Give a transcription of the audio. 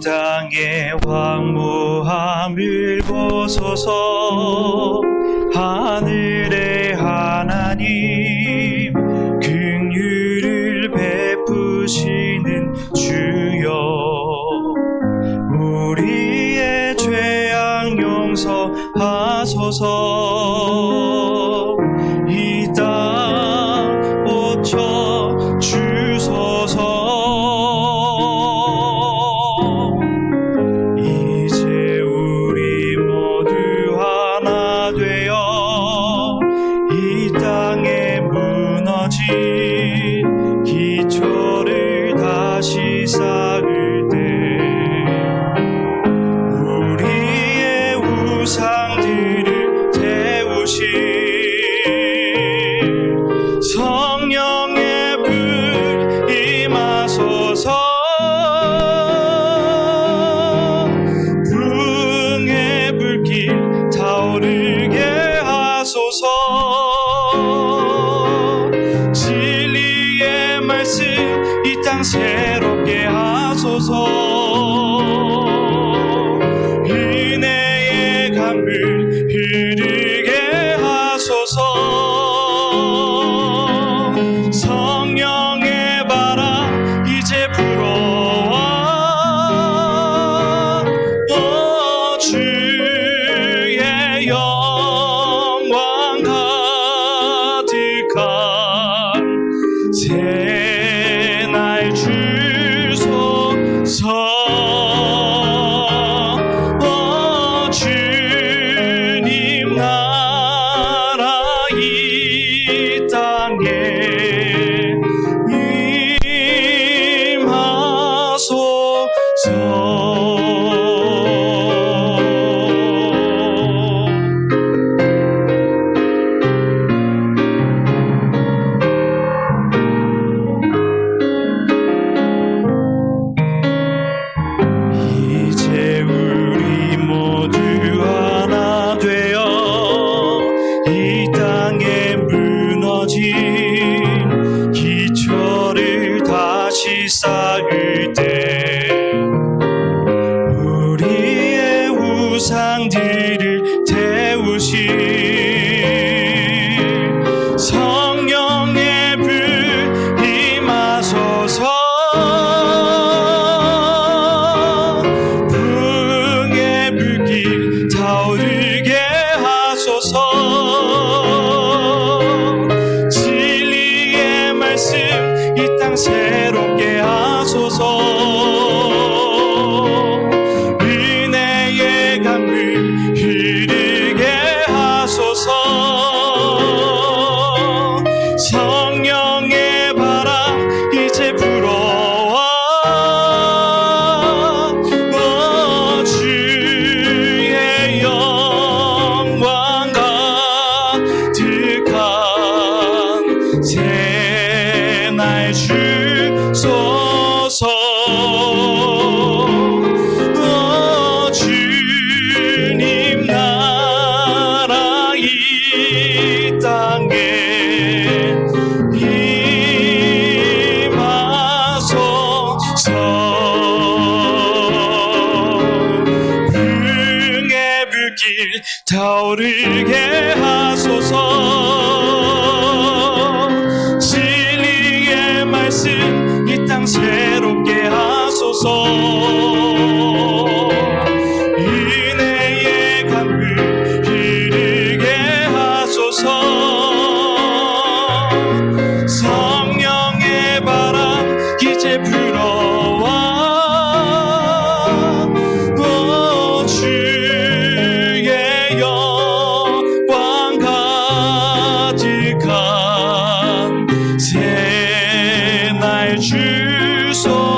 땅의 황무함을 보소서 하늘의 하나님 긍휼을 베푸시는 주여. 우리의 죄악 용서하소서. 하소서. 진리의 말씀 이 땅 새롭게 하소서. soul. 이 땅에 임하소서 흥의 불길 타오르게 하소서 진리의 말씀 이 땅 새. 皆乃之所。